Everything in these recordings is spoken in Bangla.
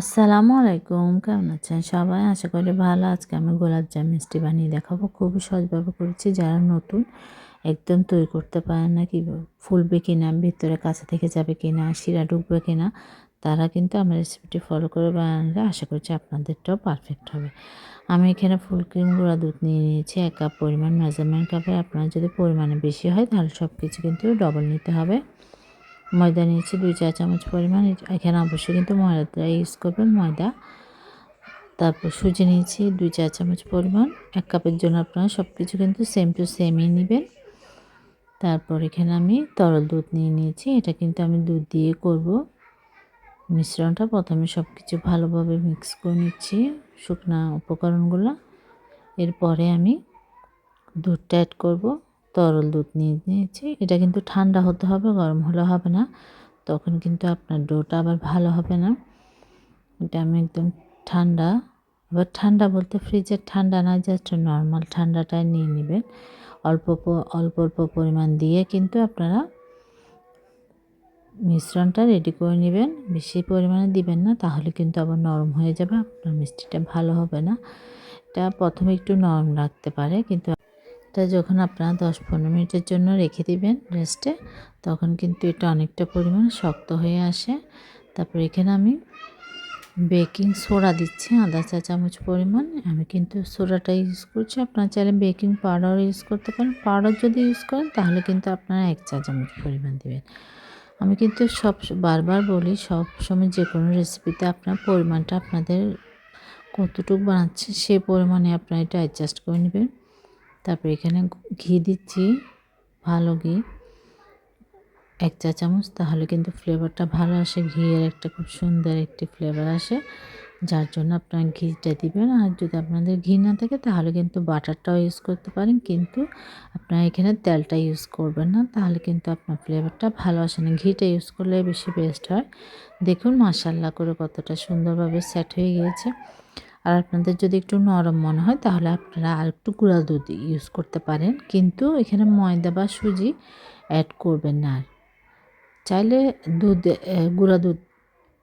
আসসালামু আলাইকুম, কেমন আছেন সবাই? আশা করি ভালো। আজকে আমি গোলাপ জাম মিষ্টি বানিয়ে দেখাবো। খুবই সহজভাবে করেছি। যারা নতুন, একদম তৈরি করতে পারেন না কি ফুলবে কিনা, ভিতরে কাছে থেকে যাবে কিনা, শিরা ঢুকবে কিনা, তারা কিন্তু আমার রেসিপিটি ফলো করে বানালে আশা করছি আপনাদেরটাও পারফেক্ট হবে। আমি এখানে ফুল ক্রিম গুঁড়া দুধ নিয়ে নিয়েছি। এক কাপ পরিমাণ মেজারমেন্ট কাপে আপনার যদি পরিমাণে বেশি হয়, তাহলে সব কিছু কিন্তু ডবল নিতে হবে। ময়দা নিয়েছি, দুই চা চামচ পরিমাণ। এখানে অবশ্যই কিন্তু ময়দাটা ইউজ করবেন ময়দা। তারপর সুজি নিয়েছি, দুই চা চামচ পরিমাণ। এক কাপের জন্য আপনারা সব কিছু কিন্তু সেম টু সেমই নেবেন। তারপর এখানে আমি তরল দুধ নিয়ে নিয়েছি, এটা কিন্তু আমি দুধ দিয়ে করব। মিশ্রণটা প্রথমে সব কিছু ভালোভাবে মিক্স করে নিচ্ছি শুকনা উপকরণগুলো। এরপরে আমি দুধটা অ্যাড করব। তরল দুধ নিয়ে নিয়েছি। এটা কিন্তু ঠান্ডা হতে হবে, গরম হলে হবে না। তখন কিন্তু আপনার ডোটা আবার ভালো হবে না। এটা আমি একদম ঠান্ডা, আবার ঠান্ডা বলতে ফ্রিজের ঠান্ডা না জাস্ট নর্মাল ঠান্ডাটাই নিয়ে নেবেন। অল্প অল্প অল্প পরিমাণ দিয়ে কিন্তু আপনারা মিশ্রণটা রেডি করে নেবেন। বেশি পরিমাণে দিবেন না, তাহলে কিন্তু আবার নরম হয়ে যাবে, আপনার মিষ্টিটা ভালো হবে না। এটা প্রথমে একটু নরম রাখতে পারে, কিন্তু এটা যখন আপনারা দশ পনেরো মিনিটের জন্য রেখে দিবেন রেস্টে, তখন কিন্তু এটা অনেকটা পরিমাণ শক্ত হয়ে আসে। তারপর এখানে আমি বেকিং সোডা দিচ্ছি, আধা চা চামচ পরিমাণ। আমি কিন্তু সোডাটা ইউজ করছি। আপনারা চাইলে বেকিং পাউডার ইউজ করতে পারেন। পাউডার যদি ইউজ করেন, তাহলে কিন্তু আপনারা এক চা চামচ পরিমাণ দেবেন। আমি কিন্তু সব বারবার বলি, সব সময় যে কোনো রেসিপিতে আপনার পরিমাণটা আপনাদের কতটুকু বানাচ্ছে, সে পরিমাণে আপনারা এটা অ্যাডজাস্ট করে নেবেন। তারপর এখানে ঘি দিচ্ছি, ভালো ঘি। এক চা চামচ, তাহলে কিন্তু ফ্লেভারটা ভালো আসে। ঘিয়ের একটা খুব সুন্দর একটি ফ্লেভার আসে, যার জন্য আপনার ঘিটা দিবেন। আর যদি আপনাদের ঘি না থাকে, তাহলে কিন্তু বাটারটাও ইউজ করতে পারেন। কিন্তু আপনারা এখানে তেলটা ইউজ করবেন না, তাহলে কিন্তু আপনার ফ্লেভারটা ভালো আসে না। ঘিটা ইউজ করলে বেশি বেস্ট হয়। দেখুন মাসাল্লা করে কতটা সুন্দরভাবে সেট হয়ে গিয়েছে। আর আপনাদের যদি একটু নরম মনে হয়, তাহলে আপনারা আর একটু গুঁড়া দুধ ইউজ করতে পারেন। কিন্তু এখানে ময়দা বা সুজি অ্যাড করবেন না চাইলে দুধ গুঁড়া দুধ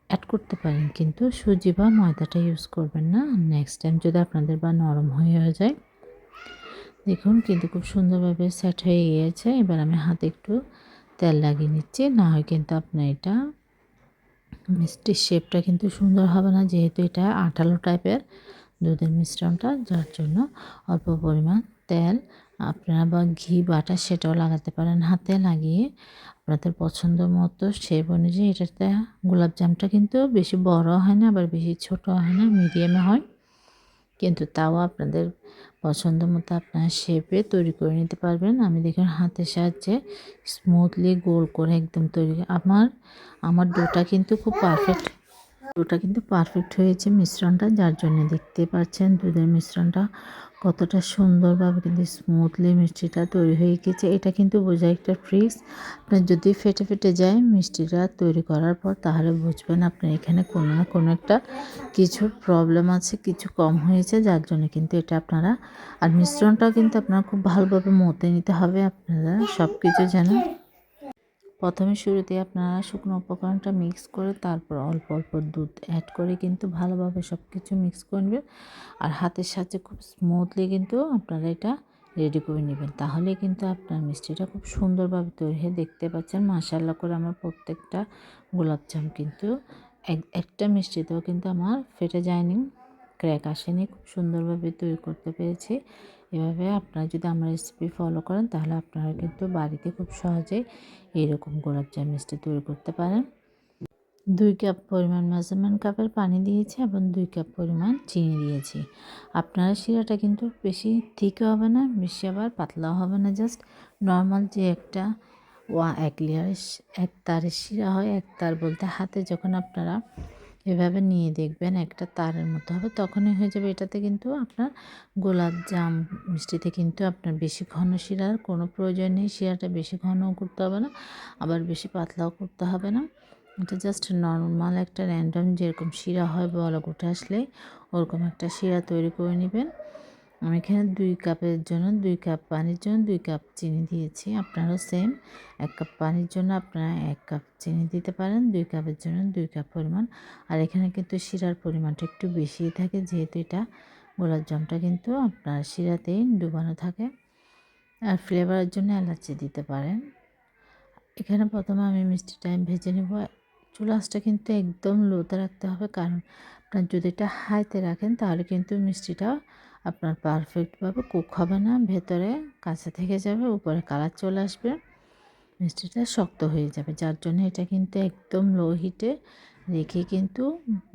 অ্যাড করতে পারেন, কিন্তু সুজি বা ময়দাটা ইউজ করবেন না। নেক্সট টাইম যদি আপনাদের বা নরম হয়ে যায়। দেখুন কিন্তু খুব সুন্দরভাবে সেট হয়ে গিয়েছে। এবার আমি হাতে একটু তেল লাগিয়ে নিচ্ছি। না হয় কিন্তু আপনার এটা মিষ্টির শেপটা কিন্তু সুন্দর হবে না, যেহেতু এটা আঠালো টাইপের দুধের মিশ্রণটা, যার জন্য অল্প পরিমাণ তেল। আপনারা বা ঘি বাটা সেটাও লাগাতে পারেন হাতে লাগিয়ে। আপনাদের পছন্দ মতো শেপ অনুযায়ী এটাতে গোলাপজামটা কিন্তু বেশি বড় হয় না, আবার বেশি ছোট হয় না মিডিয়ামে হয়। কিন্তু তাও আপনাদের পছন্দ মতো আপনার শেপে তৈরি করে নিতে পারবেন। আমি দেখুন হাতের সাহায্যে স্মুথলি গোল করে একদম তৈরি। আমার আমার ডোটা কিন্তু খুব পারফেক্ট ডোটা কিন্তু পারফেক্ট হয়েছে মিশ্রণটা, যার জন্য দেখতে পাচ্ছেন দুধের মিশ্রণটা কতটা সুন্দরভাবে কিন্তু স্মুথলি মিষ্টিটা তৈরি হয়ে গেছে। এটা কিন্তু বোঝা একটা ফ্রিক্স আপনার যদি ফেটে ফেটে যায় মিষ্টিটা তৈরি করার পর তাহলে বুঝবেন আপনার এখানে কোনো না কোনো একটা কিছু প্রবলেম আছে, কিছু কম হয়েছে, যার জন্য কিন্তু এটা আপনারা, আর মিশ্রণটাও কিন্তু আপনারা খুব ভালোভাবে মতে নিতে হবে। আপনারা সব কিছু যেন প্রথমে শুরুতে আপনারা শুকনো উপকরণটা মিক্স করে তারপর অল্প অল্প দুধ অ্যাড করে কিন্তু ভালোভাবে সব কিছু মিক্স করবেন। আর হাতের সাথে খুব স্মুথলি কিন্তু আপনারা এটা রেডি করে নেবেন। তাহলে কিন্তু আপনার মিষ্টিটা খুব সুন্দরভাবে তৈরি হয়ে। দেখতে পাচ্ছেন মাসাল্লা করে আমার প্রত্যেকটা গোলাপজাম কিন্তু একটা মিষ্টিতেও কিন্তু আমার ফেটে যায়নি ক্র্যাক আসেনি। খুব সুন্দরভাবে তৈরি করতে পেরেছি। এভাবে আপনারা যদি আমার রেসিপি ফলো করেন, তাহলে আপনারা কিন্তু বাড়িতে খুব সহজেই এইরকম গোলাপজাম মিষ্টি তৈরি করতে পারেন। দুই কাপ পরিমাণ মেজারমেন্ট কাপের পানি দিয়েছি এবং দুই কাপ পরিমাণ চিনি দিয়েছি। আপনারা শিরাটা কিন্তু বেশি থিকও হবে না, বেশি আবার পাতলাও হবে না জাস্ট নর্মাল যে একটা ওয়া এক লেয়ার এক তারের শিরা হয়, এক তার বলতে হাতে যখন আপনারা এভাবে নিয়ে দেখবেন একটা তারের মতো হবে, তখনই হয়ে যাবে। এটাতে কিন্তু আপনার গোলাপ জাম, মিষ্টিতে কিন্তু আপনার বেশি ঘন শিরার কোনো প্রয়োজন নেই। শিরাটা বেশি ঘনও করতে হবে না, আবার বেশি পাতলাও করতে হবে না। এটা জাস্ট নর্মাল একটা র্যান্ডম যেরকম শিরা হয় বলা উঠে আসলে, ওরকম একটা শিরা তৈরি করে নেবেন। আমি এখানে দুই কাপের জন্য দুই কাপ পানির জন্য দুই কাপ চিনি দিয়েছি। আপনারাও সেম এক কাপ পানির জন্য আপনারা এক কাপ চিনি দিতে পারেন, দুই কাপের জন্য দুই কাপ পরিমাণ। আর এখানে কিন্তু শিরার পরিমাণটা একটু বেশিই থাকে, যেহেতু এটা গোলাপ জামটা কিন্তু আপনার শিরাতেই ডুবানো থাকে। আর ফ্লেভারের জন্য এলাচি দিতে পারেন। এখানে প্রথমে আমি মিষ্টিটা ভেজে নেব। চুলাসটা কিন্তু একদম লোতে রাখতে হবে, কারণ আপনার যদি এটা হাইতে রাখেন তাহলে কিন্তু মিষ্টিটা আপনার পারফেক্টভাবে কুক হবে না, ভেতরে কাছে থেকে যাবে, উপরে কালার চলে আসবে। মিষ্টিটা শক্ত হয়ে যাবে, যার জন্য এটা কিন্তু একদম লো হিটে রেখে কিন্তু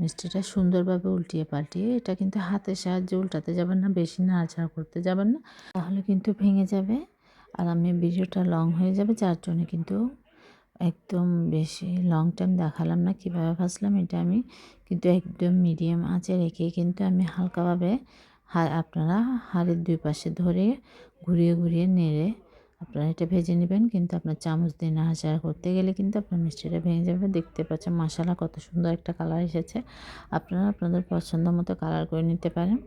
মিষ্টিটা সুন্দরভাবে উল্টিয়ে পাল্টিয়ে এটা কিন্তু হাতের সাহায্যে উল্টাতে যাবেন না, বেশি নাড়াচাড়া করতে যাবেন না, তাহলে কিন্তু ভেঙে যাবে। আর আমি ভিডিওটা লং হয়ে যাবে, যার জন্য কিন্তু একদম বেশি লং টাইম দেখালাম না, কীভাবে ভাজলাম এটা আমি কিন্তু একদম মিডিয়াম আঁচে রেখে কিন্তু আমি হালকাভাবে আপনারা হাড়ের দুই পাশে ধরে ঘুরিয়ে ঘুরিয়ে নেড়ে আপনারা এটা ভেজে নেবেন। কিন্তু আপনার চামচ দিয়ে নাড়াচাড়া করতে গেলে কিন্তু আপনার মিষ্টিটা ভেঙে যাবে। দেখতে পাচ্ছেন মশালা কত সুন্দর একটা কালার এসেছে। আপনারা আপনাদের পছন্দ মতো কালার করে নিতে পারেন।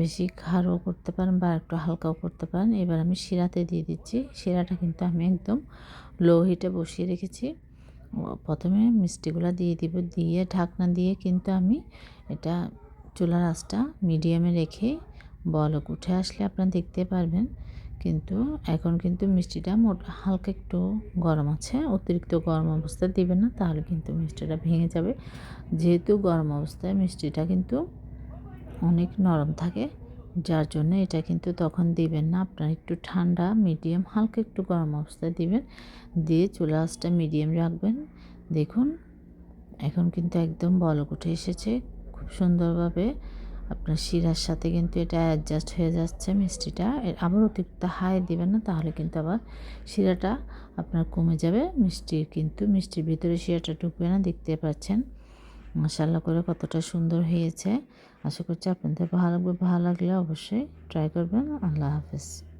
বেশি খাড়ও করতে পারেন বা একটু হালকাও করতে পারেন। এবার আমি শিরাতে দিয়ে দিচ্ছি। শিরাটা কিন্তু আমি একদম লো হিটে বসিয়ে রেখেছি। প্রথমে মিষ্টিগুলো দিয়ে দিব। দিয়ে ঢাকনা দিয়ে কিন্তু আমি এটা চুলার আঁচটা মিডিয়ামে রেখে বলক উঠে আসলে আপনারা দেখতে পারবেন। কিন্তু এখন কিন্তু মিষ্টিটা মোট হালকা একটু গরম আছে, অতিরিক্ত গরম অবস্থায় দিবেন না, তাহলে কিন্তু মিষ্টিটা ভেঙে যাবে। যেহেতু গরম অবস্থায় মিষ্টিটা কিন্তু অনেক নরম থাকে, যার জন্য এটা কিন্তু তখন দিবেন না। আপনার একটু ঠান্ডা, মিডিয়াম, হালকা একটু গরম অবস্থায় দিবেন। দিয়ে চুলা আঁচটা মিডিয়াম রাখবেন। দেখুন, এখন কিন্তু একদম বলক উঠে এসেছে। সুন্দরভাবে আপনার শিরার সাথে কিন্তু এটা অ্যাডজাস্ট হয়ে যাচ্ছে মিষ্টিটা। আবার অতিরিক্ত হাই দিবেন না, তাহলে কিন্তু আবার শিরাটা আপনার কমে যাবে। মিষ্টির কিন্তু, মিষ্টির ভিতরে শিরাটা ঢুকবে না, দেখতে পাচ্ছেন। মশাল্লা করে কতটা সুন্দর হয়েছে। আশা করছি আপনাদের ভালো লাগবে, ভালো লাগলে অবশ্যই ট্রাই করবেন। আল্লাহ হাফেজ।